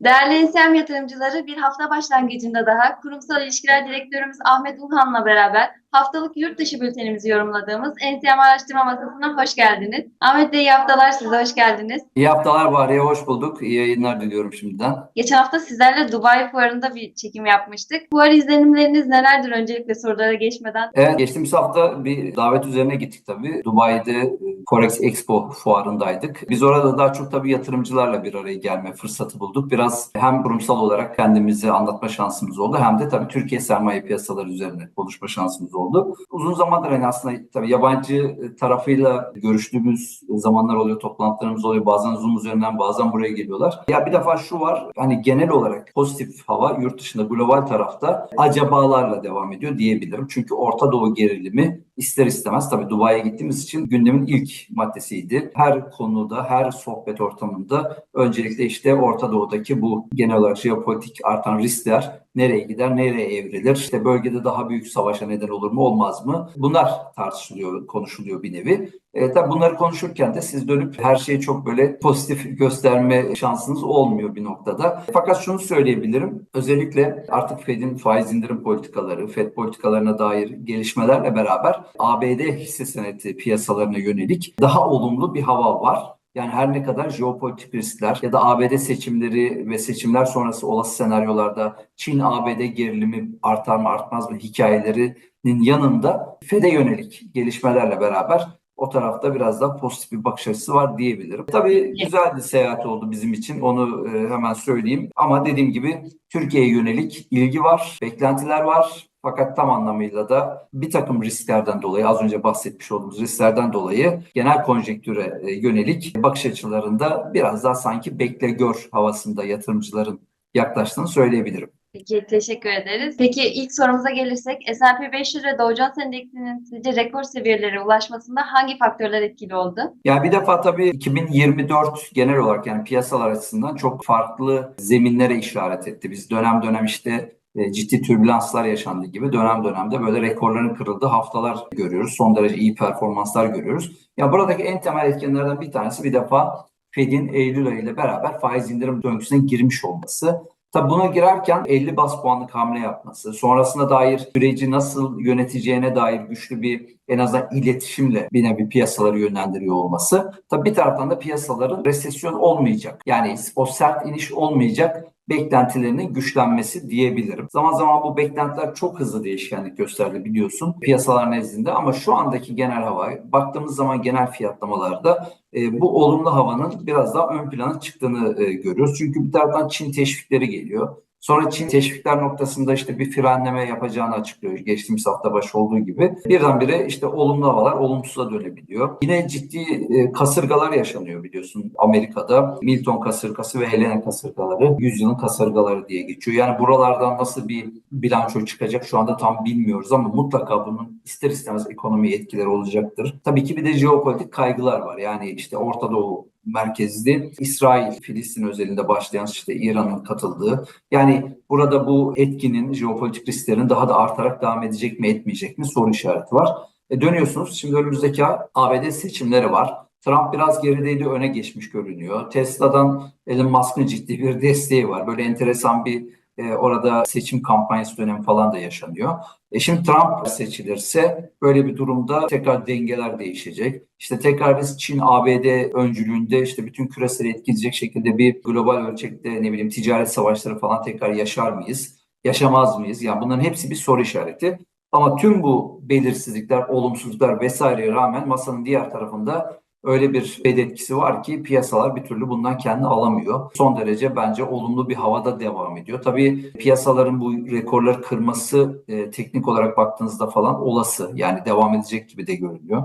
Değerli NSM yatırımcıları bir hafta başlangıcında daha Kurumsal İlişkiler Direktörümüz Ahmet Ulhan'la beraber haftalık yurt dışı bültenimizi yorumladığımız NSM Araştırma Masası'na hoş geldiniz. Ahmet Bey iyi haftalar size hoş geldiniz. İyi haftalar Bahriye, hoş bulduk. İyi yayınlar diliyorum şimdiden. Geçen hafta sizlerle Dubai Fuarı'nda bir çekim yapmıştık. Fuar izlenimleriniz nelerdir öncelikle sorulara geçmeden? Evet, geçtiğimiz hafta bir davet üzerine gittik tabii. Dubai'de e, Forex Expo fuarındaydık. Biz orada daha çok tabii yatırımcılarla bir araya gelme fırsatı bulduk. Biraz hem kurumsal olarak kendimizi anlatma şansımız oldu hem de tabii Türkiye sermaye piyasaları üzerine konuşma şansımız oldu. Uzun zamandır hani aslında tabii yabancı tarafıyla görüştüğümüz zamanlar oluyor, toplantılarımız oluyor. Bazen Zoom üzerinden bazen buraya geliyorlar. Ya bir defa şu var, hani genel olarak pozitif hava yurt dışında global tarafta acabalarla devam ediyor diyebilirim. Çünkü Orta Doğu gerilimi ister istemez tabii Dubai'ye gittiğimiz için gündemin ilk maddesiydi. Her konuda, her sohbet ortamında öncelikle işte Orta Doğu'daki bu genel olarak jeopolitik artan riskler nereye gider, nereye evrilir? İşte bölgede daha büyük savaşa neden olur mu, olmaz mı? Bunlar tartışılıyor, konuşuluyor bir nevi. E, tabii bunları konuşurken de siz dönüp her şeyi çok böyle pozitif gösterme şansınız olmuyor bir noktada. Fakat şunu söyleyebilirim. Özellikle artık Fed'in faiz indirim politikaları, Fed politikalarına dair gelişmelerle beraber ABD hisse senedi piyasalarına yönelik daha olumlu bir hava var. Yani her ne kadar jeopolitik riskler ya da ABD seçimleri ve seçimler sonrası olası senaryolarda Çin-ABD gerilimi artar mı artmaz mı hikayelerinin yanında FED'e yönelik gelişmelerle beraber o tarafta biraz daha pozitif bir bakış açısı var diyebilirim. Tabii güzel bir seyahat oldu bizim için onu e, hemen söyleyeyim. Ama dediğim gibi Türkiye'ye yönelik ilgi var, beklentiler var. Fakat tam anlamıyla da bir takım risklerden dolayı, az önce bahsetmiş olduğumuz risklerden dolayı genel konjektüre e, yönelik bakış açılarında biraz daha sanki bekle gör havasında yatırımcıların yaklaştığını söyleyebilirim. Peki teşekkür ederiz. Peki ilk sorumuza gelirsek S&P 500 ve Dow Jones Endeksinin sizce rekor seviyelere ulaşmasında hangi faktörler etkili oldu? Ya bir defa tabii 2024 genel olarak yani piyasalar açısından çok farklı zeminlere işaret etti. Biz dönem dönem işte e, ciddi türbülanslar yaşandığı gibi dönem dönemde böyle rekorların kırıldığı haftalar görüyoruz. Son derece iyi performanslar görüyoruz. Ya buradaki en temel etkenlerden bir tanesi bir defa Fed'in Eylül ayı ile beraber faiz indirim döngüsüne girmiş olması. Tabi buna girerken 50 bas puanlık hamle yapması, sonrasında dair süreci nasıl yöneteceğine dair güçlü bir en azından iletişimle bir nevi piyasaları yönlendiriyor olması. Tabi bir taraftan da piyasaların resesyon olmayacak. Yani o sert iniş olmayacak beklentilerinin güçlenmesi diyebilirim. Zaman zaman bu beklentiler çok hızlı değişkenlik gösterdi biliyorsun piyasalar nezdinde ama şu andaki genel hava baktığımız zaman genel fiyatlamalarda e, bu olumlu havanın biraz daha ön plana çıktığını e, görüyoruz. Çünkü bir taraftan Çin teşvikleri geliyor. Sonra Çin teşvikler noktasında işte bir frenleme yapacağını açıklıyor. Geçtiğimiz hafta başı olduğu gibi. Birdenbire işte olumlu havalar olumsuza dönebiliyor. Yine ciddi e, kasırgalar yaşanıyor biliyorsun Amerika'da. Milton kasırgası ve Helena kasırgaları. Yüzyılın kasırgaları diye geçiyor. Yani buralardan nasıl bir bilanço çıkacak şu anda tam bilmiyoruz ama mutlaka bunun ister istemez ekonomiye etkileri olacaktır. Tabii ki bir de jeopolitik kaygılar var. Yani işte Orta Doğu merkezli İsrail, Filistin özelinde başlayan işte İran'ın katıldığı. Yani burada bu etkinin, jeopolitik risklerin daha da artarak devam edecek mi etmeyecek mi soru işareti var. E dönüyorsunuz şimdi önümüzdeki ABD seçimleri var. Trump biraz gerideydi öne geçmiş görünüyor. Tesla'dan Elon Musk'ın ciddi bir desteği var. Böyle enteresan bir e, orada seçim kampanyası dönemi falan da yaşanıyor. E şimdi Trump seçilirse böyle bir durumda tekrar dengeler değişecek. İşte tekrar biz Çin ABD öncülüğünde işte bütün küresel etkileyecek şekilde bir global ölçekte ne bileyim ticaret savaşları falan tekrar yaşar mıyız? Yaşamaz mıyız? Yani bunların hepsi bir soru işareti. Ama tüm bu belirsizlikler, olumsuzluklar vesaireye rağmen masanın diğer tarafında öyle bir fed etkisi var ki piyasalar bir türlü bundan kendini alamıyor. Son derece bence olumlu bir havada devam ediyor. Tabii piyasaların bu rekorları kırması e, teknik olarak baktığınızda falan olası. Yani devam edecek gibi de görünüyor.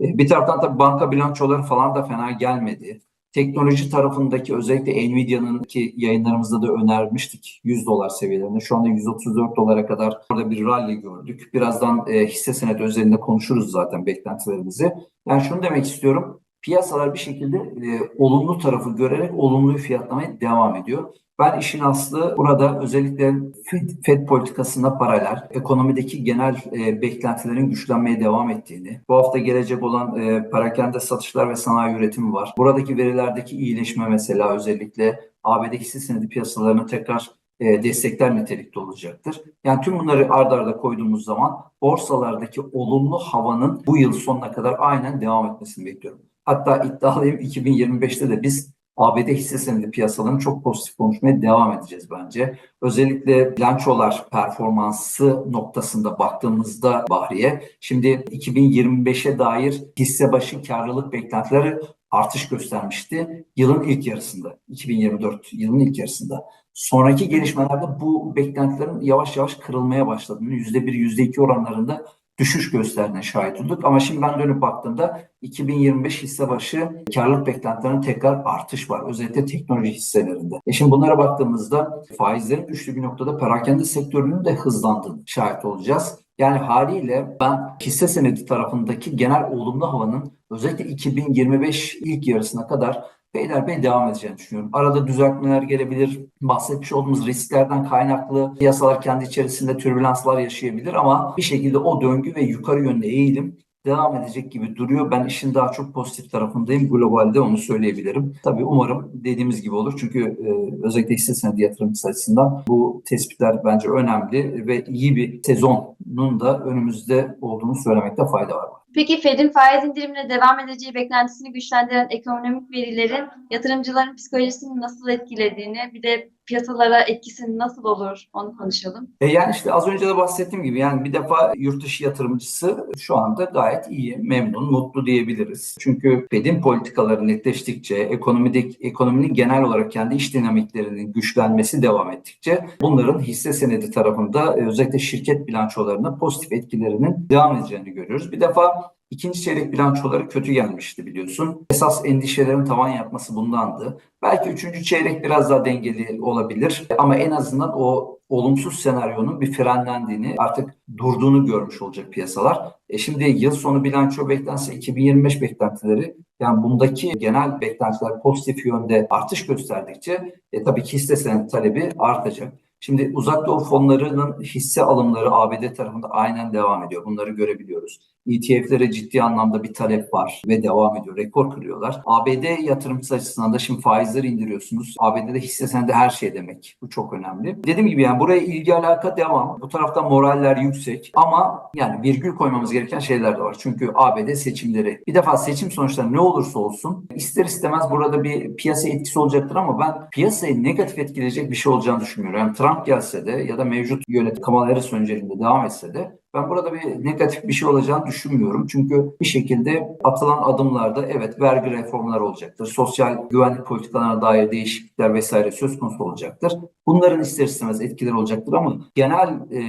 E, bir taraftan tabii banka bilançoları falan da fena gelmedi. Teknoloji tarafındaki özellikle Nvidia'nın ki yayınlarımızda da önermiştik 100 dolar seviyelerinde. Şu anda 134 dolara kadar orada bir rally gördük. Birazdan e, hisse senedi özelinde konuşuruz zaten beklentilerimizi. Yani şunu demek istiyorum. Piyasalar bir şekilde e, olumlu tarafı görerek olumluyu fiyatlamaya devam ediyor. Ben işin aslı burada özellikle Fed, Fed politikasına paralel ekonomideki genel e, beklentilerin güçlenmeye devam ettiğini, bu hafta gelecek olan e, parakende satışlar ve sanayi üretimi var. Buradaki verilerdeki iyileşme mesela özellikle ABD hisse senedi piyasalarını tekrar e, destekler nitelikte olacaktır. Yani tüm bunları ard arda koyduğumuz zaman borsalardaki olumlu havanın bu yıl sonuna kadar aynen devam etmesini bekliyorum. Hatta iddialıyım 2025'te de biz ABD hisse senedi piyasalarını çok pozitif konuşmaya devam edeceğiz bence. Özellikle bilançolar performansı noktasında baktığımızda Bahriye, şimdi 2025'e dair hisse başı karlılık beklentileri artış göstermişti yılın ilk yarısında, 2024 yılın ilk yarısında. Sonraki gelişmelerde bu beklentilerin yavaş yavaş kırılmaya başladığını, %1, %2 oranlarında düşüş gösterdiğine şahit olduk. Ama şimdi ben dönüp baktığımda 2025 hisse başı karlılık beklentilerinin tekrar artış var. Özellikle teknoloji hisselerinde. E şimdi bunlara baktığımızda faizlerin güçlü bir noktada perakende sektörünün de hızlandığını şahit olacağız. Yani haliyle ben hisse senedi tarafındaki genel olumlu havanın özellikle 2025 ilk yarısına kadar peyderpey devam edeceğini düşünüyorum. Arada düzeltmeler gelebilir. Bahsetmiş olduğumuz risklerden kaynaklı piyasalar kendi içerisinde türbülanslar yaşayabilir ama bir şekilde o döngü ve yukarı yönlü eğilim devam edecek gibi duruyor. Ben işin daha çok pozitif tarafındayım. Globalde onu söyleyebilirim. Tabii umarım dediğimiz gibi olur. Çünkü e, özellikle hisse senedi yatırımcısı açısından bu tespitler bence önemli ve iyi bir sezonun da önümüzde olduğunu söylemekte fayda var. Peki Fed'in faiz indirimine devam edeceği beklentisini güçlendiren ekonomik verilerin yatırımcıların psikolojisini nasıl etkilediğini, bir de piyasalara etkisi nasıl olur onu konuşalım. E yani işte az önce de bahsettiğim gibi yani bir defa yurt dışı yatırımcısı şu anda gayet iyi, memnun, mutlu diyebiliriz. Çünkü Fed'in politikaları netleştikçe, ekonomideki, ekonominin genel olarak kendi iş dinamiklerinin güçlenmesi devam ettikçe bunların hisse senedi tarafında e, özellikle şirket bilançolarına pozitif etkilerinin devam edeceğini görüyoruz. Bir defa İkinci çeyrek bilançoları kötü gelmişti biliyorsun. Esas endişelerin tavan yapması bundandı. Belki üçüncü çeyrek biraz daha dengeli olabilir ama en azından o olumsuz senaryonun bir frenlendiğini artık durduğunu görmüş olacak piyasalar. E şimdi yıl sonu bilanço beklentisi 2025 beklentileri yani bundaki genel beklentiler pozitif yönde artış gösterdikçe e, tabii ki hisse senedi talebi artacak. Şimdi uzak doğu fonlarının hisse alımları ABD tarafında aynen devam ediyor. Bunları görebiliyoruz. ETF'lere ciddi anlamda bir talep var ve devam ediyor. Rekor kırıyorlar. ABD yatırımcısı açısından da şimdi faizleri indiriyorsunuz. ABD'de hisse senedi her şey demek. Bu çok önemli. Dediğim gibi yani buraya ilgi alaka devam. Bu tarafta moraller yüksek ama yani virgül koymamız gereken şeyler de var. Çünkü ABD seçimleri. Bir defa seçim sonuçları ne olursa olsun ister istemez burada bir piyasa etkisi olacaktır ama ben piyasayı negatif etkileyecek bir şey olacağını düşünmüyorum. Yani Trump gelse de ya da mevcut yönetim Kamala Harris öncelinde devam etse de ben burada bir negatif bir şey olacağını düşünmüyorum. Çünkü bir şekilde atılan adımlarda evet vergi reformları olacaktır. Sosyal güvenlik politikalarına dair değişiklikler vesaire söz konusu olacaktır. Bunların ister istemez etkileri olacaktır ama genel e,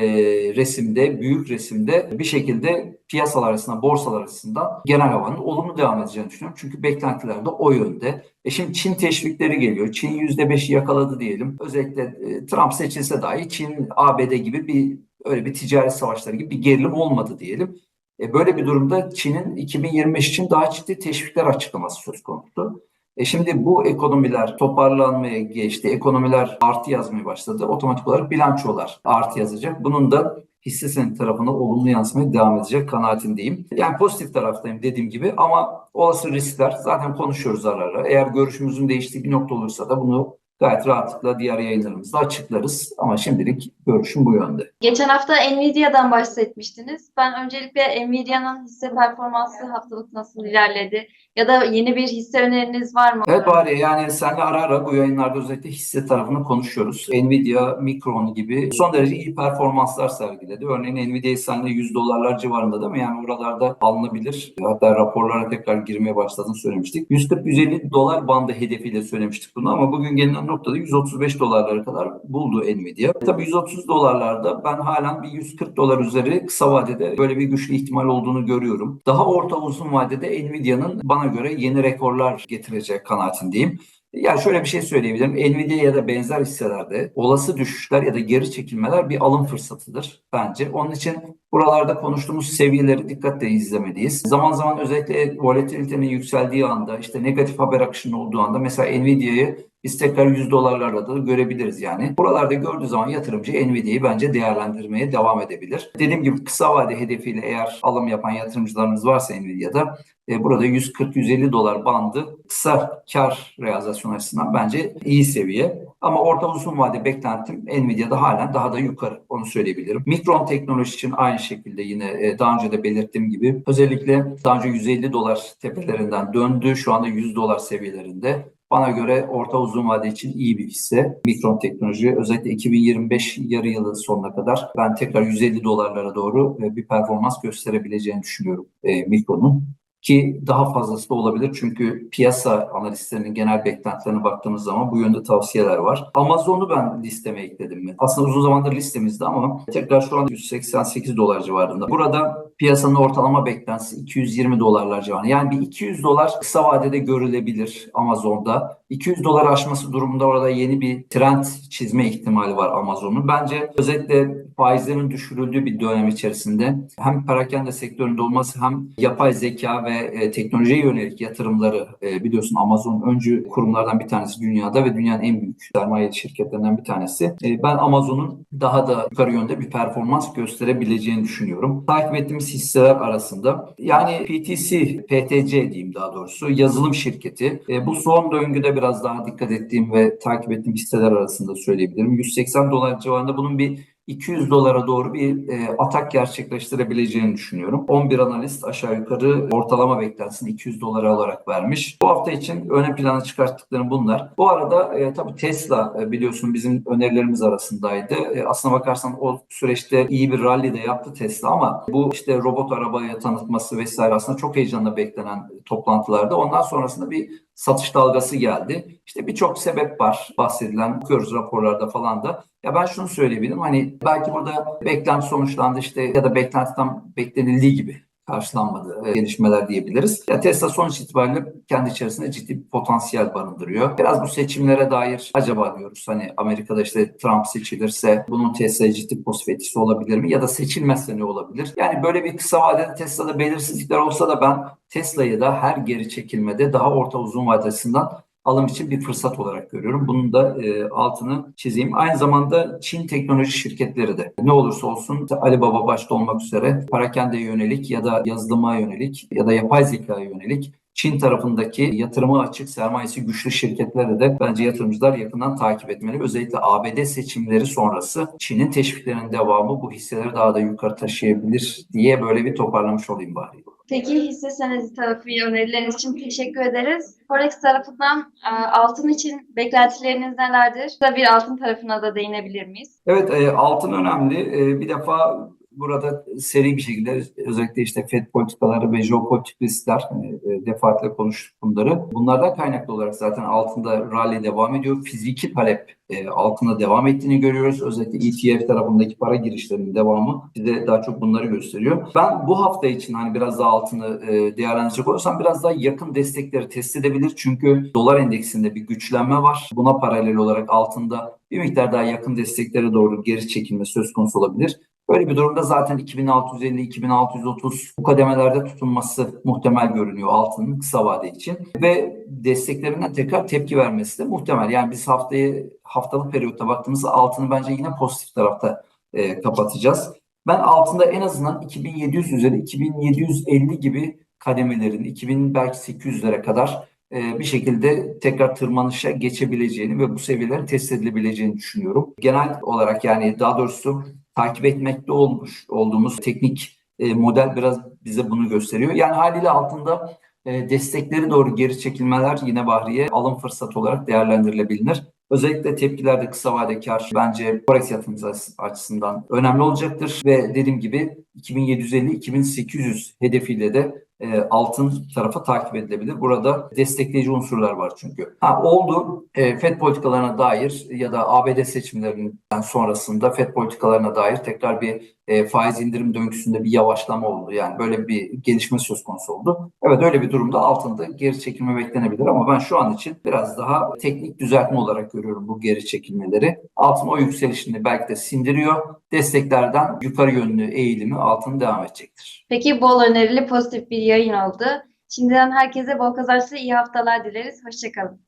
resimde, büyük resimde bir şekilde piyasalar arasında, borsalar arasında genel havanın olumlu devam edeceğini düşünüyorum. Çünkü beklentiler de o yönde. E şimdi Çin teşvikleri geliyor. Çin %5'i yakaladı diyelim. Özellikle e, Trump seçilse dahi Çin, ABD gibi bir öyle bir ticaret savaşları gibi bir gerilim olmadı diyelim. E böyle bir durumda Çin'in 2025 için daha ciddi teşvikler açıklaması söz konusu. E şimdi bu ekonomiler toparlanmaya geçti, ekonomiler artı yazmaya başladı. Otomatik olarak bilançolar artı yazacak. Bunun da hisse senedi tarafına olumlu yansımaya devam edecek kanaatindeyim. Yani pozitif taraftayım dediğim gibi ama olası riskler zaten konuşuyoruz ara ara. Eğer görüşümüzün değiştiği bir nokta olursa da bunu gayet rahatlıkla diğer yayınlarımızda açıklarız. Ama şimdilik görüşüm bu yönde. Geçen hafta Nvidia'dan bahsetmiştiniz. Ben öncelikle Nvidia'nın hisse performansı haftalık nasıl ilerledi? Ya da yeni bir hisse öneriniz var mı? Evet bari yani seninle ara ara bu yayınlarda özellikle hisse tarafını konuşuyoruz. Nvidia, Micron gibi son derece iyi performanslar sergiledi. Örneğin Nvidia'yı seninle 100 dolarlar civarında değil mi? Yani oralarda alınabilir. Hatta raporlara tekrar girmeye başladığını söylemiştik. 140-150 dolar bandı hedefiyle söylemiştik bunu ama bugün noktada 135 dolarlara kadar buldu Nvidia. Tabii 130 dolarlarda ben halen bir 140 dolar üzeri kısa vadede böyle bir güçlü ihtimal olduğunu görüyorum. Daha orta uzun vadede Nvidia'nın bana göre yeni rekorlar getirecek kanaatindeyim. Yani şöyle bir şey söyleyebilirim. Nvidia ya da benzer hisselerde olası düşüşler ya da geri çekilmeler bir alım fırsatıdır bence. Onun için buralarda konuştuğumuz seviyeleri dikkatle izlemeliyiz. Zaman zaman özellikle volatilitenin yükseldiği anda işte negatif haber akışının olduğu anda mesela Nvidia'yı biz tekrar 100 dolarlarda da görebiliriz yani. Buralarda gördüğü zaman yatırımcı Nvidia'yı bence değerlendirmeye devam edebilir. Dediğim gibi kısa vade hedefiyle eğer alım yapan yatırımcılarımız varsa Nvidia'da e, burada 140-150 dolar bandı kısa kar realizasyon açısından bence iyi seviye. Ama orta uzun vade beklentim Nvidia'da halen daha da yukarı onu söyleyebilirim. Mikron teknoloji için aynı şekilde yine e, daha önce de belirttiğim gibi özellikle daha önce 150 dolar tepelerinden döndü. Şu anda 100 dolar seviyelerinde. Bana göre orta uzun vade için iyi bir hisse. Mikron teknoloji özellikle 2025 yarı yılı sonuna kadar ben tekrar 150 dolarlara doğru e, bir performans gösterebileceğini düşünüyorum e, Mikron'un ki daha fazlası da olabilir çünkü piyasa analistlerinin genel beklentilerine baktığımız zaman bu yönde tavsiyeler var. Amazon'u ben listeme ekledim? Aslında uzun zamandır listemizde ama tekrar şu an 188 dolar civarında. Burada piyasanın ortalama beklentisi 220 dolarlar civarında. Yani bir 200 dolar kısa vadede görülebilir Amazon'da. 200 dolar aşması durumunda orada yeni bir trend çizme ihtimali var Amazon'un. Bence özellikle faizlerin düşürüldüğü bir dönem içerisinde hem perakende sektöründe olması hem yapay zeka ve e, teknolojiye yönelik yatırımları e, biliyorsun Amazon öncü kurumlardan bir tanesi dünyada ve dünyanın en büyük sermaye şirketlerinden bir tanesi. E, ben Amazon'un daha da yukarı yönde bir performans gösterebileceğini düşünüyorum. Takip ettiğimiz hisseler arasında yani PTC, PTC diyeyim daha doğrusu yazılım şirketi. E, bu son döngüde biraz daha dikkat ettiğim ve takip ettiğim hisseler arasında söyleyebilirim. 180 dolar civarında bunun bir 200 dolara doğru bir e, atak gerçekleştirebileceğini düşünüyorum. 11 analist aşağı yukarı ortalama beklentisini 200 dolara olarak vermiş. Bu hafta için öne plana çıkarttıklarım bunlar. Bu arada e, tabii Tesla e, biliyorsun bizim önerilerimiz arasındaydı. E, aslına bakarsan o süreçte iyi bir rally de yaptı Tesla ama bu işte robot arabaya tanıtması vesaire aslında çok heyecanla beklenen toplantılarda. Ondan sonrasında bir satış dalgası geldi. İşte birçok sebep var bahsedilen, okuyoruz raporlarda falan da. Ya ben şunu söyleyebilirim hani belki burada beklenti sonuçlandı işte ya da beklentiden beklenildiği gibi karşılanmadı e, gelişmeler diyebiliriz. Ya Tesla sonuç itibariyle kendi içerisinde ciddi bir potansiyel barındırıyor. Biraz bu seçimlere dair acaba diyoruz hani Amerika'da işte Trump seçilirse bunun Tesla'ya ciddi pozitif etkisi olabilir mi? Ya da seçilmezse ne olabilir? Yani böyle bir kısa vadede Tesla'da belirsizlikler olsa da ben Tesla'yı da her geri çekilmede daha orta uzun vadesinden alım için bir fırsat olarak görüyorum. Bunun da e, altını çizeyim. Aynı zamanda Çin teknoloji şirketleri de ne olursa olsun Alibaba başta olmak üzere parakende yönelik ya da yazılıma yönelik ya da yapay zekaya yönelik Çin tarafındaki yatırımı açık, sermayesi güçlü şirketleri de bence yatırımcılar yakından takip etmeli. Özellikle ABD seçimleri sonrası Çin'in teşviklerinin devamı bu hisseleri daha da yukarı taşıyabilir diye böyle bir toparlamış olayım bari. Peki hisse senedi tarafı önerileriniz için teşekkür ederiz. Forex tarafından e, altın için beklentileriniz nelerdir? Da bir altın tarafına da değinebilir miyiz? Evet, e, altın önemli. E, bir defa burada seri bir şekilde özellikle işte FED politikaları ve jeopolitik riskler hani defaatle konuştuk bunları. Bunlardan kaynaklı olarak zaten altında rally devam ediyor. Fiziki talep e, altında devam ettiğini görüyoruz. Özellikle ETF tarafındaki para girişlerinin devamı bize daha çok bunları gösteriyor. Ben bu hafta için hani biraz daha altını e, değerlendirecek olursam biraz daha yakın destekleri test edebilir. Çünkü dolar endeksinde bir güçlenme var. Buna paralel olarak altında bir miktar daha yakın desteklere doğru geri çekilme söz konusu olabilir. Böyle bir durumda zaten 2650-2630 bu kademelerde tutunması muhtemel görünüyor altının kısa vade için. Ve desteklerinden tekrar tepki vermesi de muhtemel. Yani biz haftayı haftalık periyotta baktığımızda altını bence yine pozitif tarafta e, kapatacağız. Ben altında en azından 2700 üzeri 2750 gibi kademelerin 2000 belki 800'lere kadar e, bir şekilde tekrar tırmanışa geçebileceğini ve bu seviyelerin test edilebileceğini düşünüyorum. Genel olarak yani daha doğrusu takip etmekte olmuş olduğumuz teknik e, model biraz bize bunu gösteriyor. Yani haliyle altında e, destekleri doğru geri çekilmeler yine Bahriye alım fırsatı olarak değerlendirilebilir. Özellikle tepkilerde kısa vade kar bence forex yatırımcısı açısından önemli olacaktır ve dediğim gibi 2750-2800 hedefiyle de e, altın tarafa takip edilebilir. Burada destekleyici unsurlar var çünkü. Ha, oldu e, FED politikalarına dair ya da ABD seçimlerinden sonrasında FED politikalarına dair tekrar bir e, faiz indirim döngüsünde bir yavaşlama oldu. Yani böyle bir gelişme söz konusu oldu. Evet öyle bir durumda altında geri çekilme beklenebilir ama ben şu an için biraz daha teknik düzeltme olarak görüyorum bu geri çekilmeleri. Altın o yükselişini belki de sindiriyor. Desteklerden yukarı yönlü eğilimi altın devam edecektir. Peki bol önerili pozitif bir yayın oldu. Şimdiden herkese bol kazançlı iyi haftalar dileriz. Hoşçakalın.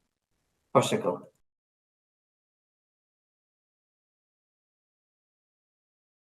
Hoşçakalın.